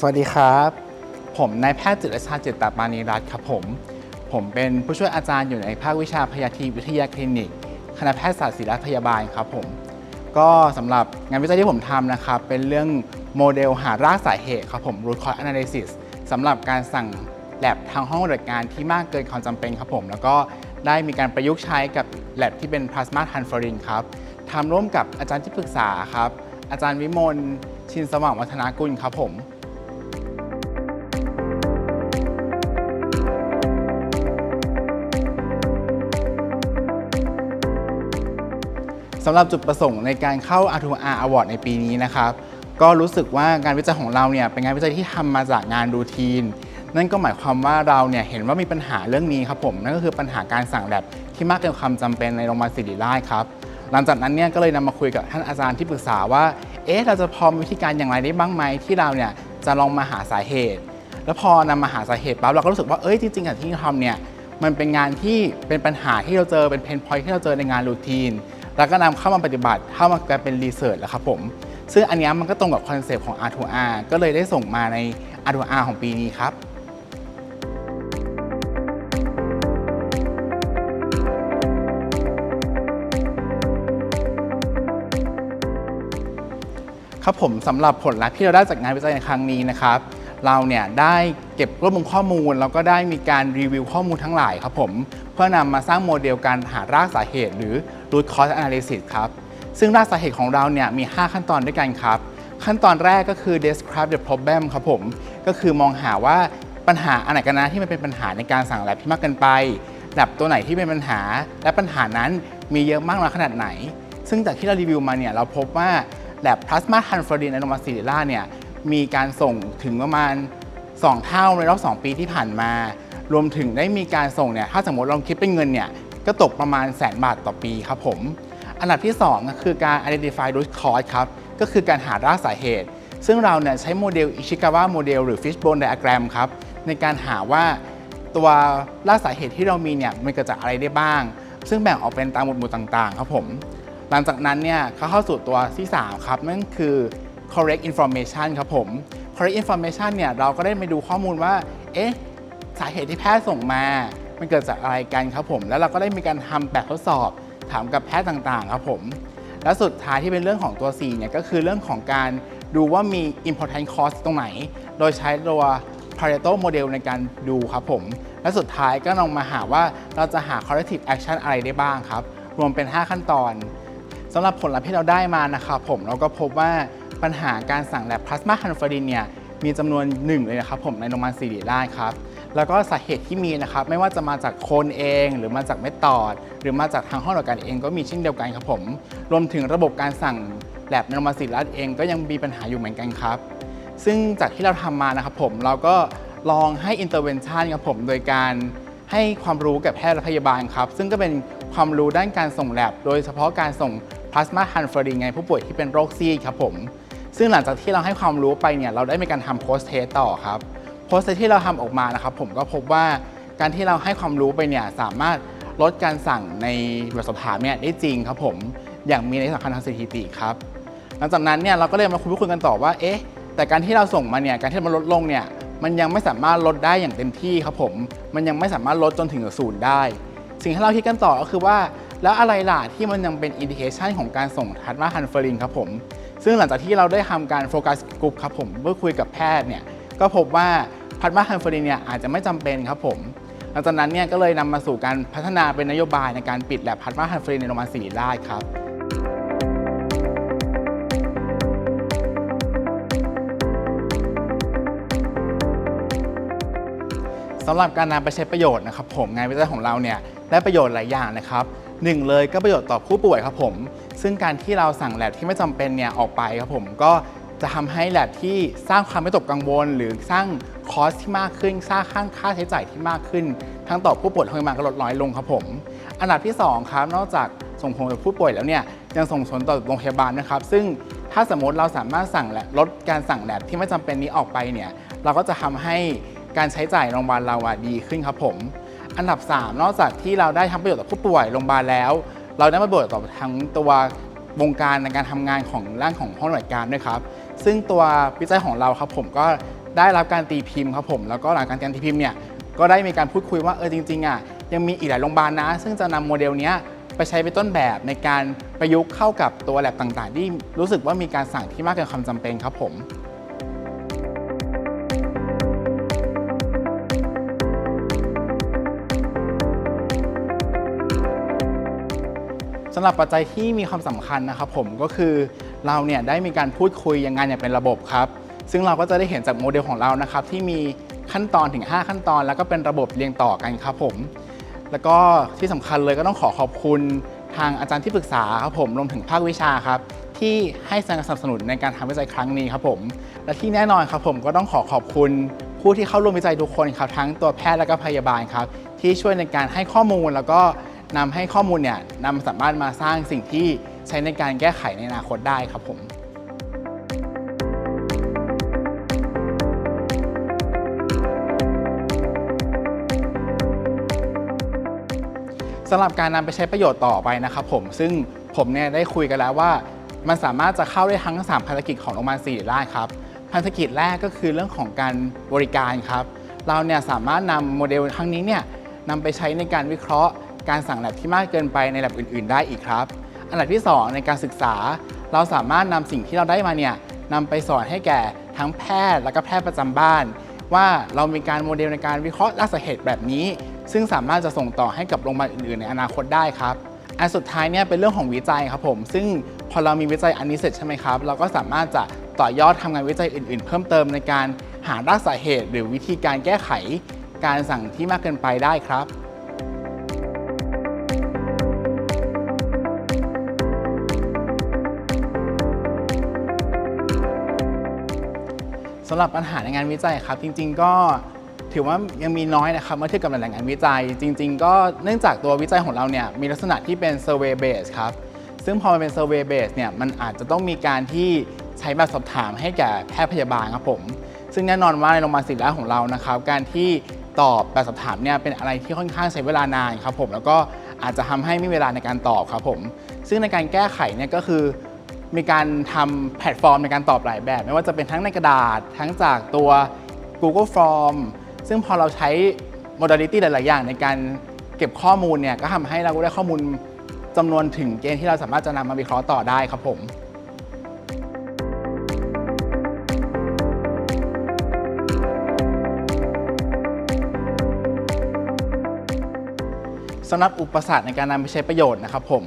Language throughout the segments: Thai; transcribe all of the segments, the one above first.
สวัสดีครับ ผมนายแพทย์จิตรชาติจิตตปานีรัตน์ครับผม ผมเป็นผู้ช่วยอาจารย์อยู่ในภาควิชาพยาธิวิทยาคลินิก คณะแพทยศาสตร์ศิริพยาบาลครับผม ก็สำหรับงานวิจัยที่ผมทำนะครับ เป็นเรื่องโมเดลหารากสาเหตุครับผม root cause analysis สำหรับการสั่งแลบทางห้องปฏิบัติการที่มากเกินความจำเป็นครับผม แล้วก็ได้มีการประยุกต์ใช้กับแลบที่เป็น plasma transferrin ครับทำร่วมกับอาจารย์ที่ปรึกษาครับ อาจารย์วิมลชินสว่างวัฒนากุลครับผม สำหรับจุดประสงค์ในการเข้า R2R Award ในปีนี้นะครับ ก็รู้สึกว่าการวิจัยของเราเนี่ยเป็นงานวิจัยที่ทำมาจากงานรูทีน นั่นก็หมายความว่าเราเนี่ยเห็นว่ามีปัญหาเรื่องนี้ครับผม นั่นก็คือปัญหาการสั่งแลบที่มากเกินความจำเป็นในโรงพยาบาลศิริราชครับ หลังจากนั้นเนี่ยก็เลยนำมาคุยกับท่านอาจารย์ที่ปรึกษาว่า เอ๊ะเราจะพอมีวิธีการอย่างไรได้บ้างไหมที่เราเนี่ยจะลองมาหาสาเหตุ แล้วพอนำมาหาสาเหตุปั๊บเราก็รู้สึกว่า เอ้ยจริงๆอะที่ทำเนี่ยมันเป็นงานที่เป็นปัญหาที่เราเจอเป็นเพนพอยที่เราเจอในงานรูทีน แล้วก็นำเข้ามาปฏิบัติเข้ามากลายเป็นรีเสิร์ชแล้วครับผมซึ่งอันนี้มันก็ตรงกับคอนเซปต์ของ R2R ก็เลยได้ส่งมาใน R2R ของปีนี้ครับครับผมสำหรับผลลัพธ์ที่เราได้จากงานวิจัยในครั้งนี้นะครับ เราเนี่ยได้เก็บรวบรวมข้อมูล แล้วก็ได้มีการรีวิวข้อมูลทั้งหลายครับผม เพื่อนำมาสร้างโมเดลการหารากสาเหตุ หรือ root cause analysis ครับ ซึ่งรากสาเหตุของเราเนี่ยมี 5 ขั้นตอนด้วยกันครับ ขั้นตอนแรกก็คือ describe the problem ครับผม ก็คือมองหาว่าปัญหาอันไหนกันนะที่มันเป็นปัญหาในการสั่งแลบที่มากเกินไปแลบตัวไหนที่เป็นปัญหา และปัญหานั้นมีเยอะมากน้อยขนาดไหน ซึ่งจากที่เรารีวิวมาเนี่ยเราพบว่าแลบพลาสมาทันฟอรินในโรงพยาบาลศิริราเนี่ยมีการส่งถึงประมาณ 2 เท่าในรอบ 2 ปีที่ผ่านมา รวมถึงได้มีการส่งเนี่ยถ้าสมมติเราคิดเป็นเงินเนี่ย ก็ตกประมาณแสนบาทต่อปีครับผม อันดับที่2ก็คือการ identify root cause ครับ ก็คือการหารากสาเหตุ ซึ่งเราเนี่ยใช้โมเดล Ishikawa โมเดลหรือ Fishbone diagram ครับในการหาว่าตัวรากสาเหตุที่เรามีเนี่ยมันเกิดจากอะไรได้บ้าง ซึ่งแบ่งออกเป็นตามหมวดหมู่ต่างๆ ครับผม หลังจากนั้นเนี่ยเขาเข้าสู่ตัวที่ 3 ครับนั่นคือ correct information ครับผม correct information เนี่ยเราก็ได้ไปดูข้อมูลว่า เอ๊ะ สาเหตุที่แพทย์ส่งมา มันเกิดจากอะไรกันครับผม แล้วเราก็ได้มีการทำแบบทดสอบ ถามกับแพทย์ต่างๆ ครับผม และสุดท้ายที่เป็นเรื่องของตัว4เนี่ยก็คือเรื่องของการดูว่ามี important cost ตรงไหน โดยใช้ตัว Pareto model ในการดูครับผม และสุดท้ายก็ลองมาหาว่าเราจะหา corrective action อะไรได้บ้างครับ รวมเป็น 5 ขั้นตอนสำหรับผลลัพธ์ที่เราได้มานะครับผมเราก็พบว่าปัญหาการสั่งแลบพลาสมาคันฟอรินเนี่ยมีจำนวนหนึ่งเลยนะครับผมในโรงพยาบาลศิริราชครับ แล้วก็สาเหตุที่มีนะครับไม่ว่าจะมาจากคนเอง หรือมาจากเมทอด หรือมาจากทางห้องปฏิบัติการเองก็มีเช่นเดียวกันครับผม รวมถึงระบบการสั่งแลบนโรงพยาบาลศิริราชเองก็ยังมีปัญหาอยู่เหมือนกันครับ ซึ่งจากที่เราทำมานะครับผมเราก็ลองให้ intervention ครับผมโดยการให้ความรู้กับแพทย์และพยาบาลครับ ซึ่งก็เป็นความรู้ด้านการส่งแลบโดยเฉพาะการส่งพลาสมาทันฟอรินในผู้ป่วยที่เป็นโรคซีดครับผม ซึ่งหลังจากที่เราให้ความรู้ไปเนี่ยเราได้มีการทำโพสเทสต่อครับ โพสเทสที่เราทำออกมานะครับ ผมก็พบว่าการที่เราให้ความรู้ไปเนี่ยสามารถลดการสั่งในบบสอบถามเนี่ยได้จริงครับผมอย่างมีในสำคัญทางสถิติครับหลังจากนั้นเนี่ยเราก็เลยมาคุยคุยกันต่อว่าเอ๊ะแต่การที่เราส่งมาเนี่ยการที่มันลดลงเนี่ยมันยังไม่สามารถลดได้อย่างเต็มที่ครับผม มันยังไม่สามารถลดจนถึงศูนย์ได้ สิ่งที่เราคิดกันต่อก็คือว่า แล้วอะไรล่ะที่มันยังเป็นอินดิเคชันของการส่งทัดมาฮันเฟอรินครับผม ซึ่งหลังจากที่เราได้ทำการโฟกัสกลุ่มครับผมเพื่อคุยกับแพทย์เนี่ยก็พบว่า พัดมาฮันเฟอรินเนี่ยอาจจะไม่จำเป็นครับผมหลังจากนั้นเนี่ยก็เลยนำมาสู่การพัฒนาเป็นนโยบายในการปิดแลบพัดมาฮันเฟอรินในโรงพยาบาลศิริราชครับสำหรับการนำไปใช้ประโยชน์นะครับผมงานวิจัยของเราเนี่ยได้ประโยชน์หลายอย่างนะครับหนึ่งเลยก็ประโยชน์ต่อผู้ป่วยครับผม ซึ่งการที่เราสั่งแลบที่ไม่จำเป็นเนี่ยออกไปครับผมก็ จะทำให้แลบที่สร้างความไม่ตกกังวล หรือสร้างคอสที่มากขึ้น สร้างค่าค่าใช้จ่ายที่มากขึ้น ทั้งต่อผู้ป่วยทั้งพยาบาก็ลดน้อยลงครับผม อันดับที่สองครับ นอกจากส่งผลต่อผู้ป่วยแล้วเนี่ยยังส่งผลต่อโรงพยาบาลนะครับ ซึ่งถ้าสมมติเราสามารถสั่งแลบลดการสั่งแลบที่ไม่จำเป็นนี้ออกไปเนี่ยเราก็จะทำให้การใช้จ่ายโรงพยาบาลเราอะดีขึ้นครับผม อันดับ 3 นอกจากที่เราได้ทำประโยชน์ต่อผู้ป่วยโรงพยาบาลแล้ว เราได้ประโยชน์ต่อทั้งตัววงการในการทำงานของร่างของห้องหน่วยการด้วยครับ ซึ่งตัววิจัยของเราครับผมก็ได้รับการตีพิมพ์ครับผมแล้วก็หลังการตีพิมพ์เนี่ยก็ได้มีการพูดคุยว่าเออจริงๆอะยังมีอีกหลายโรงพยาบาลนะ ซึ่งจะนำโมเดลนี้ไปใช้เป็นต้นแบบในการประยุกต์เข้ากับตัวแลบต่างๆ ที่รู้สึกว่ามีการสั่งที่มากเกินความจำเป็นครับผมสำหรับปัจจัยที่มีความสำคัญนะครับผมก็คือ เราเนี่ยได้มีการพูดคุยยังงอย่างเป็นระบบครับ ซึ่งเราก็จะได้เห็นจากโมเดลของเรานะครับที่มีขั้นตอนถึง 5 ขั้นตอน แล้วก็เป็นระบบเรียงต่อกันครับผม แล้วก็ที่สำคัญเลยก็ต้องขอขอบคุณทางอาจารย์ที่ปรึกษาครับผมรวมถึงภาควิชาครับ ที่ให้การสนับสนุนในการทำวิจัยครั้งนี้ครับผม และที่แน่นอนครับผมก็ต้องขอขอบคุณผู้ที่เข้าร่วมวิจัยทุกคนครับทั้งตัวแพทย์และก็พยาบาลครับ ที่ช่วยในการให้ข้อมูลแล้วก็นำให้ข้อมูลเนี่ยนำสามารถมาสร้างสิ่งที่ ใช้ในการแก้ไขในอนาคตได้ครับผมสำหรับการนำไปใช้ประโยชน์ต่อไปนะครับผมซึ่งผมเนี่ยได้คุยกันแล้วว่า มันสามารถจะเข้าได้ทั้ง 3ภารกิจของโรงพยาบาลศิริราชครับภารกิจแรกก็คือเรื่องของการบริการครับ เราเนี่ยสามารถนำโมเดลครั้งนี้เนี่ยนำไปใช้ในการวิเคราะห์ การสั่งแลบที่มากเกินไปในแลบอื่น ๆ ได้อีกครับ อันดับที่ 2 ในการศึกษา เราสามารถนำสิ่งที่เราได้มาเนี่ยนำไปสอนให้แก่ทั้งแพทย์และก็แพทย์ประจำบ้าน ว่าเรามีการโมเดลในการวิเคราะห์รากสาเหตุแบบนี้ ซึ่งสามารถจะส่งต่อให้กับโรงพยาบาลอื่นๆ ในอนาคตได้ครับอันสุดท้ายเนี่ยเป็นเรื่องของวิจัยครับผม ซึ่งพอเรามีวิจัยอันนี้เสร็จใช่ไหมครับ เราก็สามารถจะต่อยอดทำงานวิจัยอื่น ๆ เพิ่มเติมในการหารากสาเหตุ หรือวิธีการแก้ไข การสั่งที่มากเกินไปได้ครับ สำหรับปัญหาในงานวิจัยครับจริง ๆ ก็ถือว่ายังมีน้อยนะครับเมื่อเทียบกับหลายๆงานวิจัย จริง ๆ ก็เนื่องจากตัววิจัยของเราเนี่ยมีลักษณะที่เป็น survey base ครับซึ่งพอมันเป็น survey base เนี่ยมันอาจจะต้องมีการที่ใช้แบบสอบถามให้แก่แพทย์พยาบาลครับผม ซึ่งแน่นอนว่าในโรงพยาบาลศิริราชของเรานะครับ การที่ตอบแบบสอบถามเนี่ยเป็นอะไรที่ค่อนข้างใช้เวลานานครับผมแล้วก็อาจจะทำให้ไม่มีเวลาในการตอบครับผม ซึ่งในการแก้ไขเนี่ยก็คือ มีการทำแพลตฟอร์มในการตอบหลายแบบ ไม่ว่าจะเป็นทั้งในกระดาษ ทั้งจากตัว Google Form ซึ่งพอเราใช้ modality หลาย ๆ อย่าง ในการเก็บข้อมูลเนี่ยก็ทำให้เราได้ข้อมูลจำนวนถึงเกณฑ์ที่เราสามารถจะนำมาวิเคราะห์ต่อได้ครับผม สำหรับอุปสรรคในการนำไปใช้ประโยชน์นะครับผม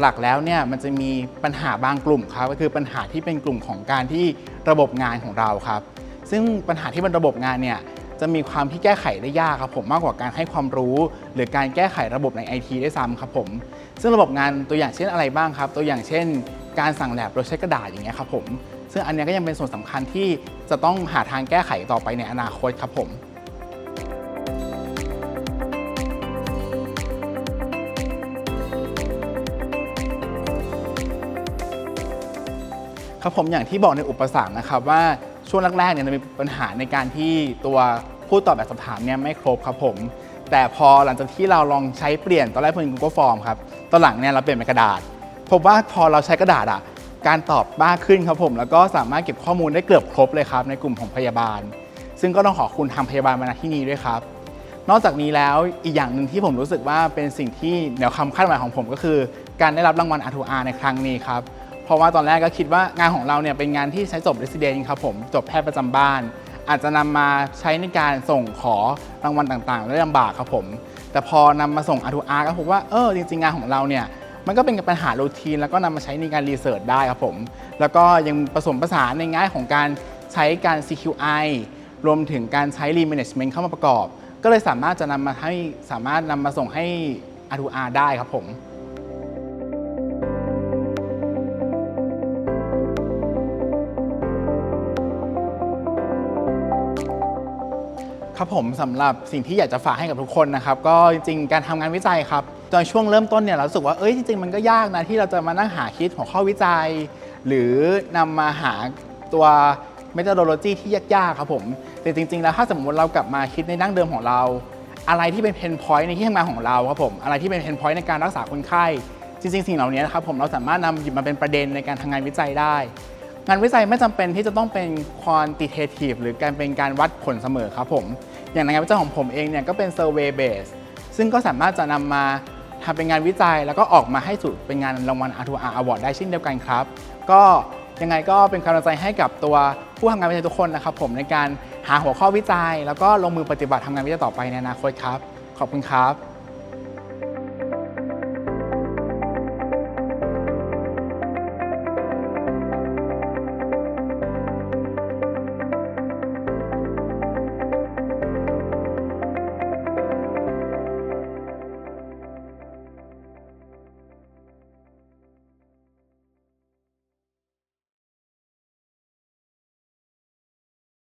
หลักๆ แล้วเนี่ยมันจะมีปัญหาบางกลุ่มครับก็คือปัญหาที่เป็นกลุ่มของการที่ระบบงานของเราครับ ซึ่งปัญหาที่เป็นระบบงานเนี่ยจะมีความที่แก้ไขได้ยากครับผมมากกว่าการให้ความรู้ หรือการแก้ไขระบบใน IT ได้ซ้ำครับผมซึ่งระบบงานตัวอย่างเช่นอะไรบ้างครับ ตัวอย่างเช่น การสั่งแลบโดยใช้กระดาษอย่างเงี้ยครับผมซึ่งอันนี้ก็ยังเป็นส่วนสำคัญที่จะต้องหาทางแก้ไขต่อไปในอนาคตครับผม ครับผมอย่างที่บอกในอุปสรรคนะครับว่าช่วงแรกๆเนี่ยจะมีปัญหาในการที่ตัวผู้ตอบแบบสอบถามเนี่ยไม่ครบครับผม แต่พอหลังจากที่เราลองใช้เปลี่ยนตอนแรกเป็น Google Form ครับตอนหลังเนี่ยเราเปลี่ยนเป็นกระดาษพบว่าพอเราใช้กระดาษอะการตอบมากขึ้นครับผม แล้วก็สามารถเก็บข้อมูลได้เกือบครบเลยครับ ในกลุ่มของพยาบาล ซึ่งก็ต้องขอบคุณทางพยาบาลมาณที่นี้ด้วยครับ นอกจากนี้แล้วอีกอย่างหนึ่งที่ผมรู้สึกว่าเป็นสิ่งที่เหนือความคาดหมายของผมก็คือ การได้รับรางวัล R2R ในครั้งนี้ครับ เพราะว่าตอนแรกก็คิดว่างานของเราเนี่ยเป็นงานที่ใช้จบ Resident ครับผมจบแพทย์ประจำบ้าน อาจจะนำมาใช้ในการส่งขอรางวัลต่างๆได้ลำบากครับผม แต่พอนำมาส่ง R2R ก็พบว่าเออจริงๆงานของเราเนี่ยมันก็เป็นปัญหารูทีนแล้วก็นำมาใช้ในการรีเสิร์ชได้ครับผม แล้วก็ยังผสมผสานในง่ายของการใช้การ CQI รวมถึงการใช้ Lean Management เข้ามาประกอบ ก็เลยสามารถจะนำมาให้สามารถนำมาส่งให้ R2R ได้ครับผม ครับผมสำหรับสิ่งที่อยากจะฝากให้กับทุกคนนะครับก็จริงๆการทำงานวิจัยครับตอนช่วงเริ่มต้นเนี่ยเราสึกว่าเอ้ยจริงๆมันก็ยากนะที่เราจะมานั่งหาคิดหัวข้อวิจัย หรือนำมาหาตัว methodology ที่ยากๆครับผมแต่จริง ๆ แล้วถ้าสมมติเรากลับมาคิดในดั้งเดิมของเรา อะไรที่เป็นเพนพอยต์ในที่ทำงานของเราครับผมอะไรที่เป็นเพนพอยต์ในการรักษาคนไข้ จริงๆ สิ่งเหล่านี้นะครับผมเราสามารถนำหยิบมาเป็นประเด็นในการทำงานวิจัยได้ งานวิจัยไม่จำเป็นที่จะต้องเป็น quantitative หรือการเป็นการวัดผลเสมอครับผม อย่างในงานวิจัยของผมเองเนี่ยก็เป็น survey base ซึ่งก็สามารถจะนำมาทำเป็นงานวิจัยแล้วก็ออกมาให้สู่เป็นงานรางวัล R2R Award ได้เช่นเดียวกันครับ ก็ยังไงก็เป็นกำลังใจให้กับตัวผู้ทำงานวิจัยทุกคนนะครับผมในการหาหัวข้อวิจัย แล้วก็ลงมือปฏิบัติทำงานวิจัยต่อไปในอนาคตครับ ขอบคุณครับ